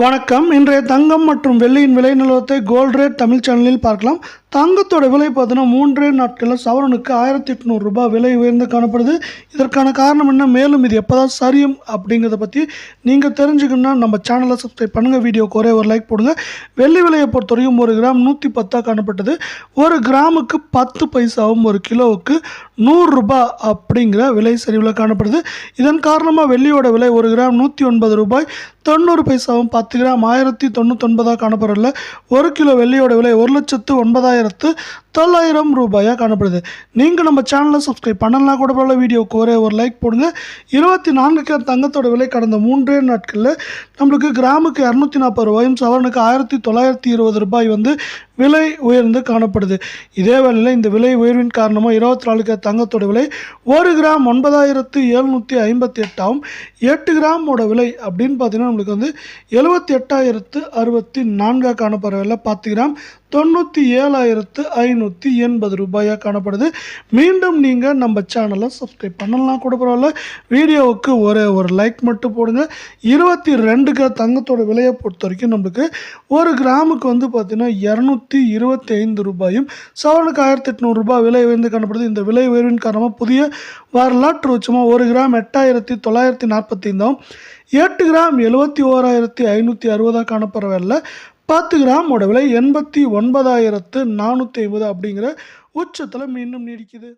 வணக்கம். இன்றைய தங்கம் மற்றும் வெள்ளியின் விலை நிலவரத்தை கோல்ட் ரேட் தமிழ் சேனலில் பார்க்கலாம். தங்கத்தோட விலை பார்த்தீங்கன்னா மூன்றே நாட்களில் சவரனுக்கு ஆயிரத்தி எட்நூறுரூபா விலை உயர்ந்து காணப்படுது. இதற்கான காரணம் என்ன? மேலும் இது எப்போ தான் சரியும் அப்படிங்கிறத பற்றி நீங்கள் தெரிஞ்சுக்கணும்னா நம்ம சேனலை சப்ஸ்கிரைப் பண்ணுங்கள் வீடியோக்கு ஒரே ஒரு லைக் போடுங்க. வெள்ளி விலையை பொறுத்தவரைக்கும் ஒரு கிராம் நூற்றி பத்தாக காணப்பட்டது. ஒரு கிராமுக்கு பத்து பைசாவும் ஒரு கிலோவுக்கு நூறுரூபா அப்படிங்கிற விலை சரிவில் காணப்படுது. இதன் காரணமாக வெள்ளியோட விலை ஒரு கிராம் நூற்றி ஒன்பது ரூபாய் தொண்ணூறு பைசாவும் பத்து கிராம் ஆயிரத்தி தொண்ணூத்தொன்பதாக காணப்படல ஒரு கிலோ வெள்ளியோட விலை ஒரு லட்சத்து ஒன்பதாயிரம் ஒன்பதாயிரத்து தொள்ளாயிரம் ரூபாயாக காணப்படுது. நீங்கள் நம்ம சேனலை சப்ஸ்கிரைப் பண்ணலாம் கூட பரவாயில்ல வீடியோக்கு ஒரே ஒரு லைக் போடுங்க. இருபத்தி நான்கு கிலோ தங்கத்தோட விலை கடந்த மூன்றே நாட்களில் நம்மளுக்கு கிராமுக்கு இரநூத்தி நாற்பது ரூபாயும் சவரனுக்கு ஆயிரத்தி தொள்ளாயிரத்தி இருபது ரூபாய் வந்து விலை உயர்ந்து காணப்படுது. இதே வேளையில் இந்த விலை உயர்வின் காரணமாக இருபத்தி நாலு கிராம் தங்கத்தோட விலை ஒரு கிராம் ஒன்பதாயிரத்து எழுநூற்றி ஐம்பத்தி எட்டாகும் எட்டு கிராமோட விலை அப்படின்னு பார்த்தீங்கன்னா நம்மளுக்கு வந்து எழுபத்தி எட்டாயிரத்து அறுபத்தி நான்காக காணப்படுற விலை பத்து கிராம் தொண்ணூற்றி ஏழாயிரத்து ஐநூற்றி எண்பது ரூபாயாக காணப்படுது. மீண்டும் நீங்கள் நம்ம சேனலை சப்ஸ்கிரைப் பண்ணலாம். கூட பரவாயில்ல. வீடியோவுக்கு ஒரே ஒரு லைக் மட்டும் போடுங்க. இருபத்தி ரெண்டுக்கு தங்கத்தோட விலையை பொறுத்த வரைக்கும் நம்மளுக்கு ஒரு கிராமுக்கு வந்து பார்த்திங்கன்னா இரநூத்தி இருபத்தி ஐந்து ரூபாயும் சவரனுக்கு ஆயிரத்தி எட்நூறு ரூபாய் விலை உயர்ந்து காணப்படுது. இந்த விலை உயர்வின் காரணமாக புதிய வரலாற்று உச்சமாக ஒரு கிராம் எட்டாயிரத்தி தொள்ளாயிரத்தி நாற்பத்தி நாற்பத்தைந்தாம் எட்டு கிராம் எழுபத்தி ஓராயிரத்தி ஐநூற்றி அறுபதாக காணப்படுற பத்து கிராமோட விலை எண்பத்தி ஒன்பதாயிரத்து நானூற்றி ஐம்பது அப்படிங்கிற உச்சத்தில் மீண்டும் நீடிக்குது.